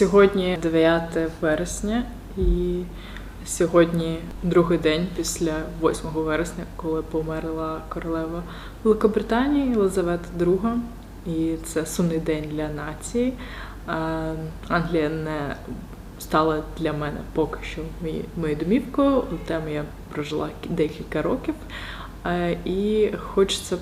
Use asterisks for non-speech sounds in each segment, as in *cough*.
Сьогодні 9 вересня, і сьогодні другий день після 8 вересня, коли померла королева Великобританії Єлизавета II. І це сумний день для нації. Англія не стала для мене поки що моєю домівкою. Там я прожила декілька років. І хочеться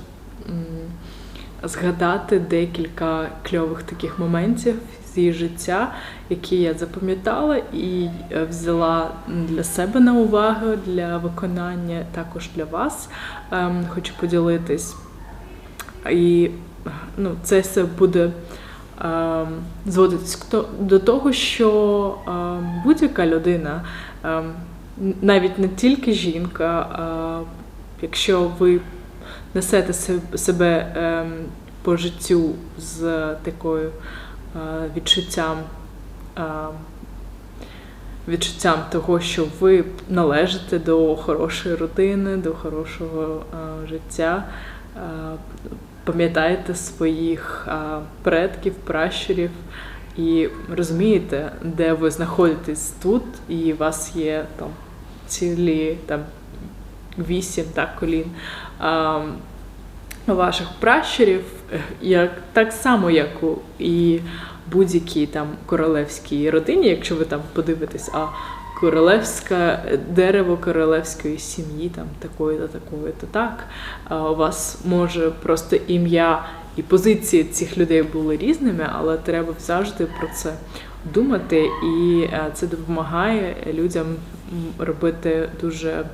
згадати декілька кльових таких моментів її життя, які я запам'ятала і е, взяла для себе на увагу для виконання, також для вас. Ем, Хочу поділитись. І ну, це все буде ем, зводитись до того, що ем, будь-яка людина, навіть не тільки жінка, якщо ви несете себе по життю з такою відчуттям. ем, Відчуттям того, що ви належите до хорошої родини, до хорошого е, життя. Е, пам'ятаєте своїх е, предків, пращурів і розумієте, де ви знаходитесь тут, і у вас є там цілі там вісім так, колін а, ваших пращурів, як так само, як у і будь-якій там королевській родині, якщо ви там подивитесь, а королевське дерево королевської сім'ї, там такої-то, такої-то так. У вас може просто ім'я і позиції цих людей були різними, але треба завжди про це думати, і е, це допомагає людям робити дуже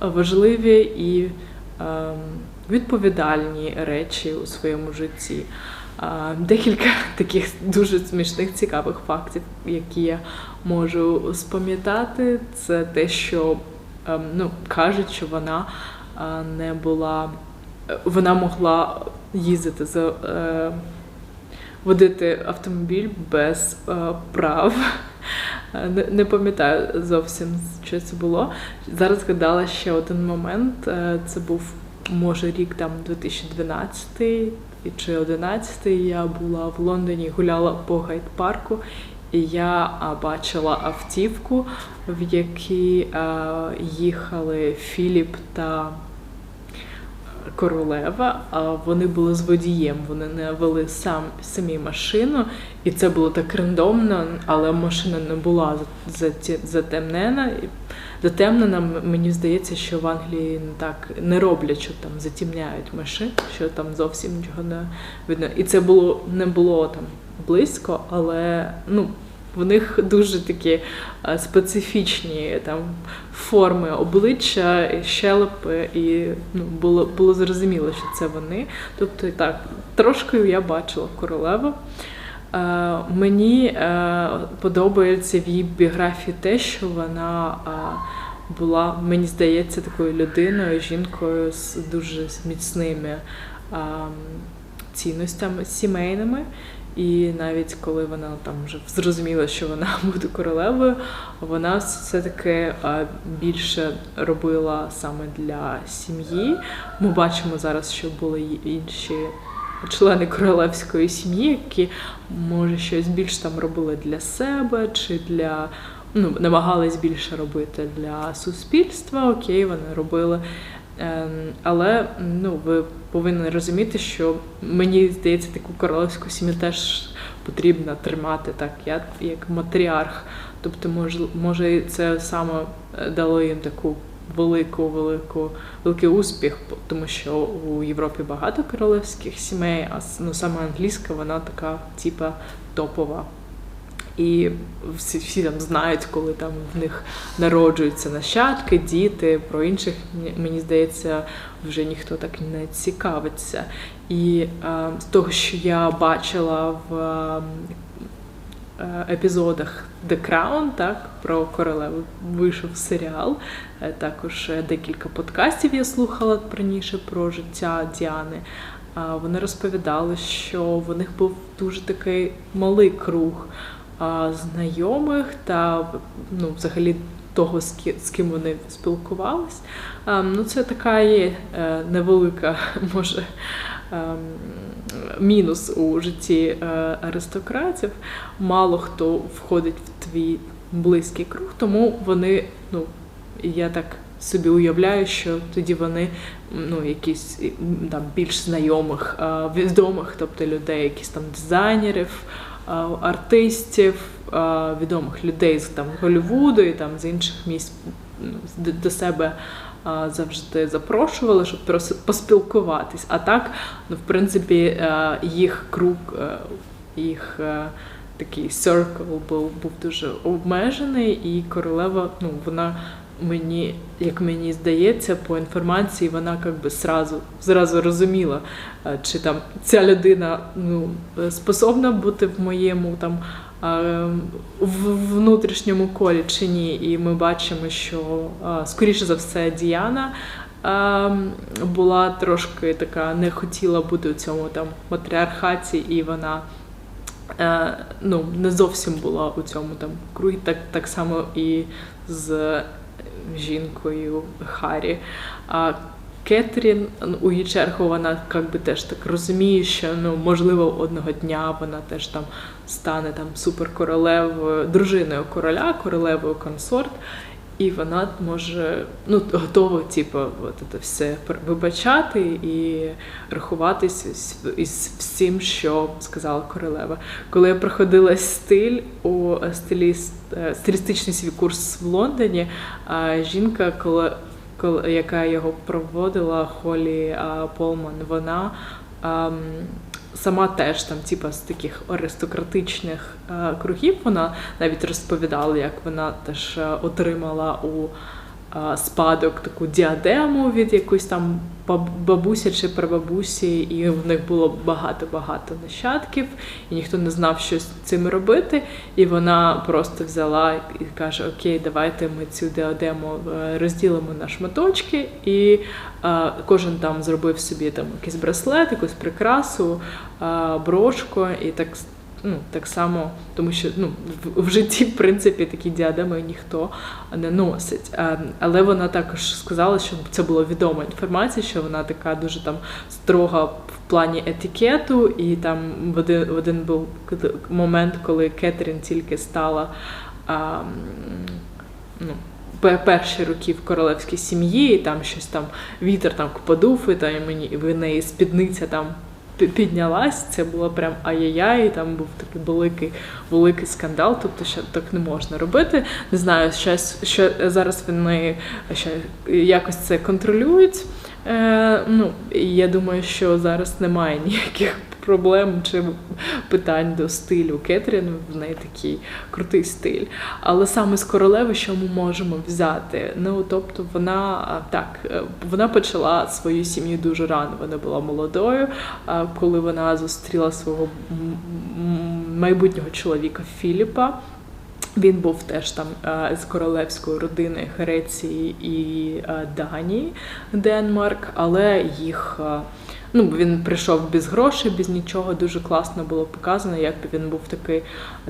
важливі і відповідальні речі у своєму житті. Декілька *laughs* таких дуже смішних цікавих фактів, які я можу спам'ятати, це те, що ем, ну, кажуть, що вона не була, е, вона могла їздити за е, водити автомобіль без е, прав. Е, *laughs* Не, не пам'ятаю зовсім, що це було. Зараз згадала ще один момент. Е, Це був може рік там 2012 чи 11 Я була в Лондоні, гуляла по гайд-парку, і я бачила автівку, в якій а, їхали Філіп та королева, а вони були з водієм, вони не вели сам самі машину, і це було так рандомно, але машина не була затемнена. Затемнена, мені здається, що в Англії не так не роблять, що там затемняють машин, що там зовсім нічого не видно. І це було не було там близько, але ну. В них дуже такі е, специфічні там форми обличчя, щелепи, і ну, було, було зрозуміло, що це вони. Тобто, так, трошки я бачила королеву. Е, мені е, подобається в її біографії те, що вона е, була, мені здається, такою людиною, жінкою з дуже міцними е, цінностями сімейними. І навіть коли вона там вже зрозуміла, що вона *laughs* буде королевою, вона все-таки е, більше робила саме для сім'ї. Ми бачимо зараз, що були інші члени королевської сім'ї, які може щось більш там робили для себе чи для. Ну, намагались більше робити для суспільства, окей, вони робили. Ем, Але ну, ви повинні розуміти, що мені здається, таку королевську сім'ю теж потрібно тримати так, як, як матріарх. Тобто, може, може, це саме е, дало їм таку велику, велику, великий успіх, тому що у Європі багато королевських сімей, а ну, саме англійська, вона така, типа, топова. І всі, всі там знають, коли там в них народжуються нащадки, діти, про інших, мені- здається, вже ніхто так не цікавиться. І е, з того, що я бачила в е, епізодах The Crown, так, про королеву вийшов серіал. Е, Також е, декілька подкастів я слухала раніше про життя Діани. Вони розповідали, що в них був дуже такий малий круг знайомих та ну, взагалі того, з ки- з ким вони спілкувались. Ну, це така є е, невелика, *laughs* може, ем, мінус у житті е, аристократів. Мало хто входить в твій близький круг, тому вони, ну я так собі уявляю, що тоді вони ну, якісь там більш знайомих, відомих, тобто людей, якісь там дизайнерів, артистів, відомих людей з там Голлівуду і там з інших місць ну, до себе. Завжди запрошували, щоб поспілкуватись. А так, ну, в принципі, їх круг, їх такий circle був був дуже обмежений, і королева, ну, вона мені, як мені здається, по інформації вона якби зразу, зразу розуміла, е, чи там ця людина ну, способна бути в моєму там в внутрішньому колі чи ні. І ми бачимо, що скоріше за все Діана. Була трошки така, не хотіла бути у цьому там матріархаті, і вона е, ну, не зовсім була у цьому там кругі, так так само і з жінкою Харі. А Кетрін ну, у її чергу вона як би теж так розуміє, що ну можливо одного дня вона теж там стане там суперкоролевою, дружиною короля, королевою консорт. І вона може ну готова, типу, от це все вибачати і рахуватись із всім, що сказала королева. Коли я проходила стиль у стиліст, е, стилістичний свій курс в Лондоні, жінка, коли, коли яка його проводила, Холі Полман, вона сама теж там, типа з таких аристократичних е, кругів, вона навіть розповідала, як вона теж е, отримала у спадок таку діадему від якоїсь там бабусі чи прабабусі, і в них було багато-багато нащадків, і ніхто не знав, що з цим робити. І вона просто взяла і каже: Окей, давайте ми цю діадему е, розділимо на шматочки, і а, кожен там зробив собі там якийсь браслет, якусь прикрасу, а, брошку, і так ну, так само, тому що ну, в, житті, в принципі, такі діадеми ніхто не носить. А, але вона також сказала, що це була відома інформація, що вона така дуже там строга в плані етикету, і там в один, в один був момент, коли Кетрін тільки стала. А, ну, Перші роки в королевській сім'ї, і там щось там вітер там подув, і там мені і в неї спідниця там піднялась, це було прям ай-яй-яй, там був такий великий великий скандал, тобто що так не можна робити. Не знаю, щось, що зараз вони ще якось це контролюють. Е, ну, Я думаю, що зараз немає ніяких проблем чи питань до стилю Кетрін, в неї такий крутий стиль. Але саме з королеви, що ми можемо взяти? Ну тобто, вона так е, вона почала свою сім'ю дуже рано. Вона була молодою, коли вона зустріла свого майбутнього чоловіка Філіпа. Він був теж там з королевської родини Греції і Данії, Денмарк, але їх Ну, він прийшов без грошей, без нічого. Дуже класно було показано, як він був такий,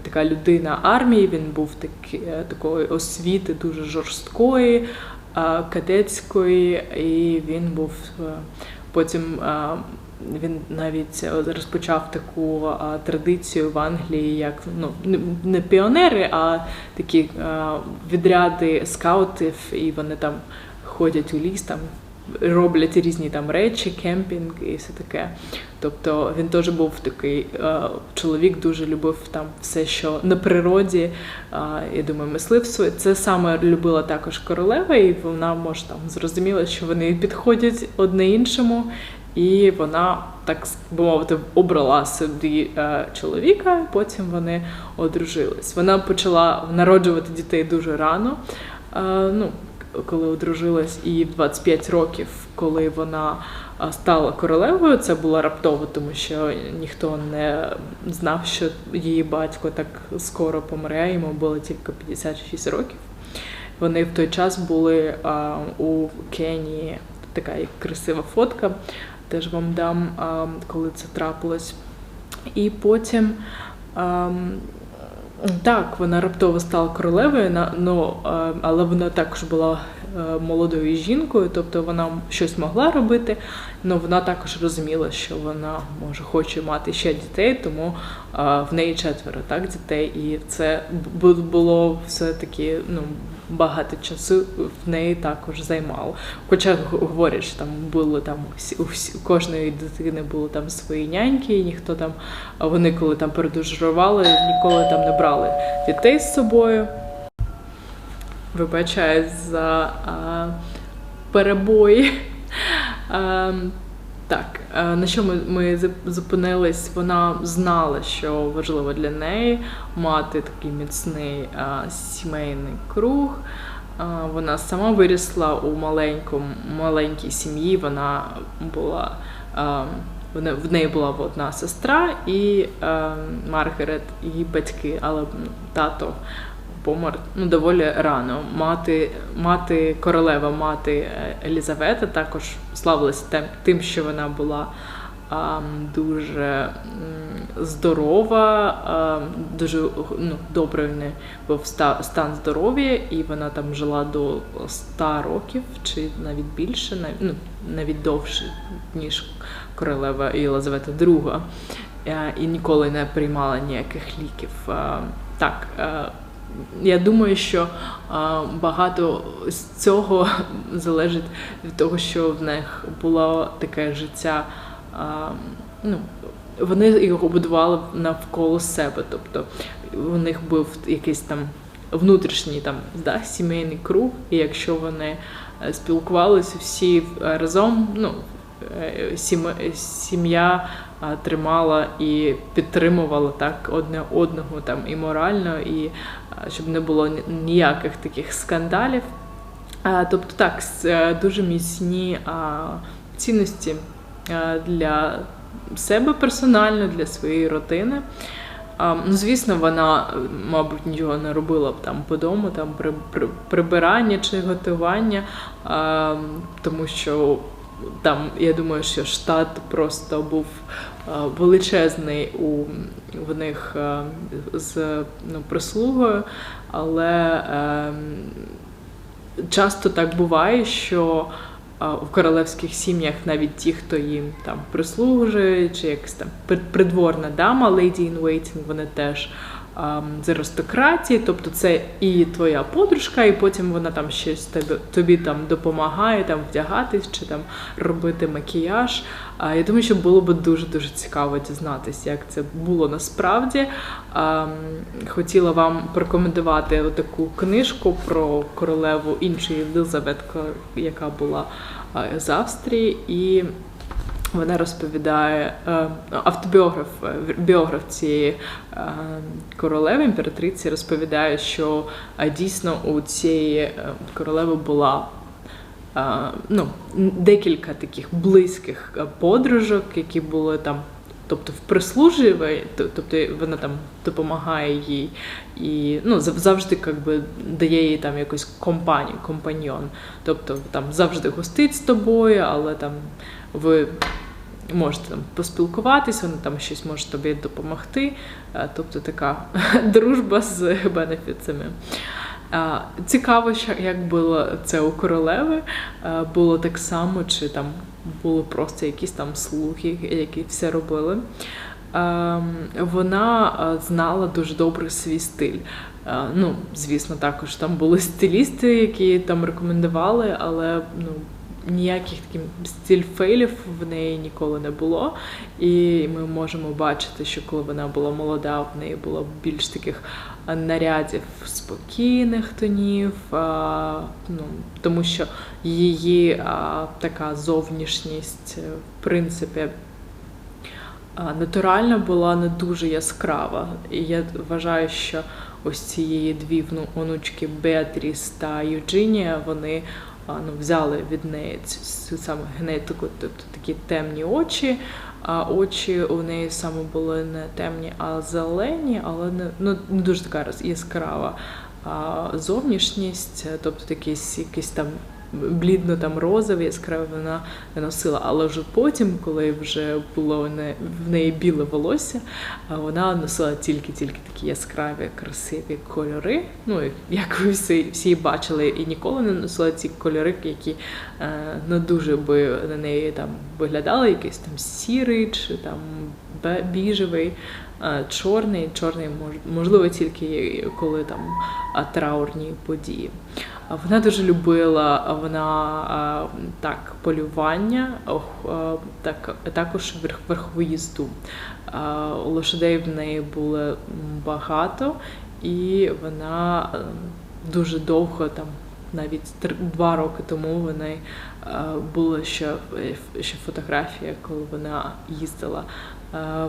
така людина армії. Він був такі, е, такої освіти, дуже жорсткої, кадетської, і він був е, потім. Він навіть розпочав таку традицію в Англії, як ну не піонери, а такі відряди скаутів, і вони там ходять у ліс, там роблять різні там речі, кемпінг і все таке. Тобто він теж був такий е, чоловік, дуже любив там все, що на природі. Е, я думаю, мисливство. Це саме любила також королева, і вона може там зрозуміла, що вони підходять одне іншому. І вона, так би мовити, обрала собі е, чоловіка, потім вони одружились. Вона почала народжувати дітей дуже рано. Е, ну, коли одружилась, і в 25 років, коли вона стала королевою, це було раптово, тому що ніхто не знав, що її батько так скоро помре, йому було тільки 56 років. Вони в той час були а, у Кенії. Така красива фотка, теж вам дам, а, коли це трапилось. І потім. А, Так, вона раптово стала королевою, ну, але вона також була е, молодою жінкою, тобто вона щось могла робити, але вона також розуміла, що вона може хоче мати ще дітей, тому е, в неї четверо так, дітей. І це було все-таки ну, багато часу в неї також займало. Хоча говорять, що там були там у кожної дитини були там свої няньки, і ніхто там, вони коли там передужували, ніколи там не брали дітей з собою. Вибачаюсь за а, перебої. А, так, на що ми, ми зупинились? Вона знала, що важливо для неї мати такий міцний а, сімейний круг. А, Вона сама вирісла у маленькому, маленькій сім'ї. Вона була а, в неї була одна сестра і а, Маргарет, її батьки, але тато помер ну, доволі рано. Мати, мати королева, мати е, Елізавета також славилася тим, що вона була а, дуже здорова, а, дуже ну, добре в неї був стан здоров'я, і вона там жила до 100 років, чи навіть більше, нав- ну, навіть довше, ніж королева Єлизавета II. Е, І ніколи не приймала ніяких ліків. Е, Так, я думаю, що багато з цього *laughs* залежить від того, що в них було таке життя. Ну, вони його будували навколо себе. Тобто у них був якийсь там внутрішній там да, сімейний круг, і якщо вони е, спілкувалися всі е, разом, ну, е, сім'я тримала і підтримувала так одне одного там і морально, і щоб не було ніяких таких скандалів. Тобто так, е, дуже міцні цінності е, для себе персонально, для своєї родини. Ну, звісно, вона, е, мабуть, нічого не робила б там по дому, там при, при, прибирання чи готування, тому що там, я думаю, що штат просто був величезний у в них з ну, прислугою, але ем, часто так буває, що в королевських сім'ях навіть ті, хто їм там прислужує, чи якась там при- придворна дама, lady in waiting, вони теж з аристократії, тобто це і твоя подружка, і потім вона там щось тобі, тобі там допомагає там вдягатись чи там робити макіяж. А я думаю, що було б дуже дуже цікаво дізнатися, як це було насправді. Ам, Хотіла вам порекомендувати таку книжку про королеву іншої Єлизаветки, яка була з Австрії, і вона розповідає е, автобіограф, е, біограф цієї е, королеви, імператриці, розповідає, що дійсно у цієї королеви була ну, декілька таких близьких подружок, які були там. Тобто в прислужі, тобто вона там допомагає їй і ну, завжди как би, дає їй там якусь компанію, компаньйон. Тобто там завжди гостить з тобою, але там ви можете там поспілкуватись, вона там щось може тобі допомогти. Е, Тобто така *laughs* дружба з бенефіцами. Е, Цікаво, як було це у королеви. Е, Було так само, чи там були просто якісь там слуги, які все робили. Ем, Вона е, знала дуже добре свій стиль. Е, Ну, звісно, також там були стилісти, які там рекомендували, але ну, ніяких таких стиль фейлів в неї ніколи не було. І ми можемо бачити, що коли вона була молода, в неї було більш таких нарядів спокійних тонів, а, ну, тому що її а, така зовнішність, е, в принципі, натуральна була не дуже яскрава. І я вважаю, що ось цієї дві вну- онучки Беатріс та Юджинія, вони ну, взяли від неї цю, саму генетику, тобто такі темні очі. А очі у неї саме були не темні, а зелені, але не, ну, не дуже така яскрава а, зовнішність, тобто якийсь, якийсь там блідно там розові, яскраві вона носила. Але вже потім, коли вже було в неї біле волосся, вона носила тільки-тільки такі яскраві, красиві кольори. Ну, як ви всі, всі бачили, і ніколи не носила ці кольори, які не дуже би на неї там виглядали, якийсь там сірий чи там біжевий. е, Чорний, чорний мож- можливо тільки коли там траурні події. Вона дуже любила вона так полювання, так також верх- верхову їзду. Лошадей в неї було багато, і вона дуже довго там. Навіть два роки тому в неї е, була ще, е, ще фотографія, коли вона їздила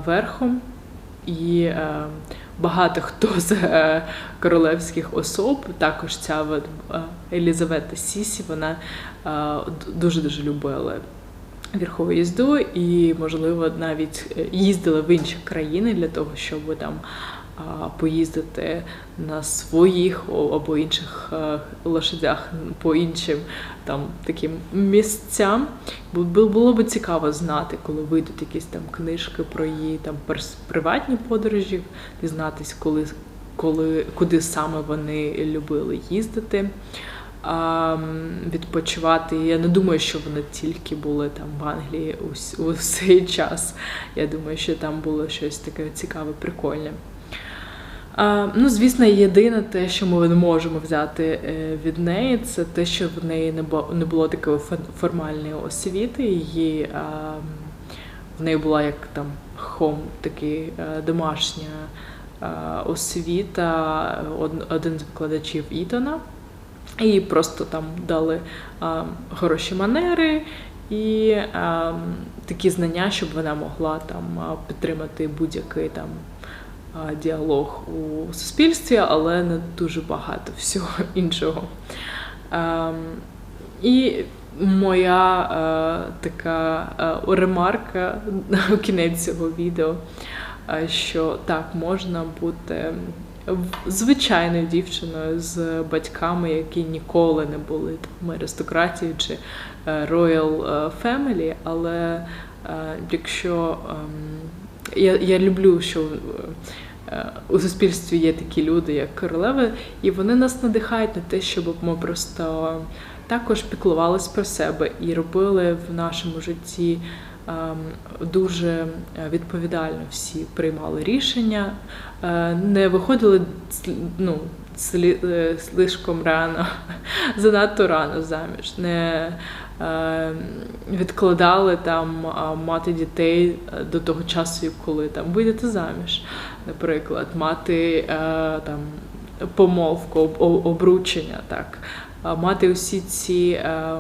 верхом. І е, багато хто з е, королевських особ, також ця е, Елізавета Сісі, вона дуже дуже любила верхову їзду і, можливо, навіть е, їздила в інші країни для того, щоб там поїздити на своїх або інших е, лошадях по іншим там таким місцям. Бу- бу- Було б цікаво знати, коли вийдуть якісь там книжки про її там приватні подорожі, дізнатись, коли, коли, куди саме вони любили їздити. Відпочивати. Я не думаю, що вони тільки були там в Англії у *laughs* цей час. Я думаю, що там було щось таке цікаве, прикольне. Ну, звісно, єдине те, що ми не можемо взяти е, від неї, це те, що в неї не було, такої формальної освіти. Її, в неї була як там хом, такий е, домашня освіта, один з викладачів Ітона. І просто там дали хороші манери і такі знання, щоб вона могла там підтримати будь-який там діалог у суспільстві, але не дуже багато всього *laughs* іншого. І моя е, така е, ремарка *laughs* у кінець цього відео, е, що так можна бути звичайною дівчиною з батьками, які ніколи не були там аристократією чи royal family, але якщо ем, я, я люблю, що е, у суспільстві є такі люди, як королеви, і вони нас надихають на те, щоб ми просто також піклувались про себе і робили в нашому житті ем, дуже е, відповідально всі приймали рішення, е, не виходили ну, слишком рано, *laughs* занадто рано заміж, не відкладали там мати дітей е, до того часу, коли там вийдете заміж, наприклад, мати е, там помовку, об- об- обручення, так. Мати усі ці е,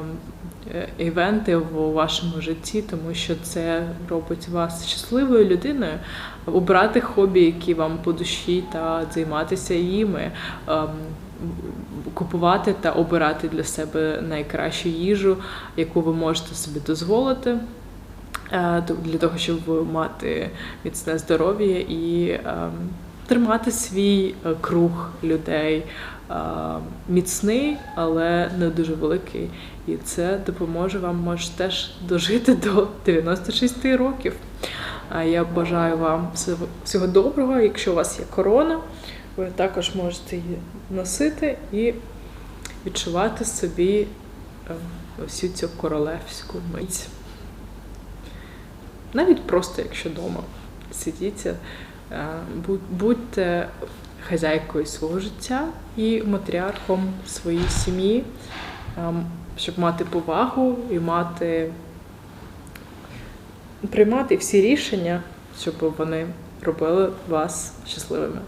е, івенти в вашому житті, тому що це робить вас щасливою людиною. Обрати хобі, які вам по душі, та займатися їми, ем, купувати та обирати для себе найкращу їжу, яку ви можете собі дозволити. е, Для того, щоб мати міцне здоров'я і ем, тримати свій е, круг людей е, міцний, але не дуже великий. І це допоможе вам може теж дожити до 96 років. Я бажаю вам всього доброго. Якщо у вас є корона, ви також можете її носити і відчувати собі е, всю цю королевську мить. Навіть просто якщо вдома сидіться, е, будьте хазяйкою свого життя і матріархом своєї сім'ї, ем, щоб мати повагу і мати приймати всі рішення, щоб вони робили вас щасливими.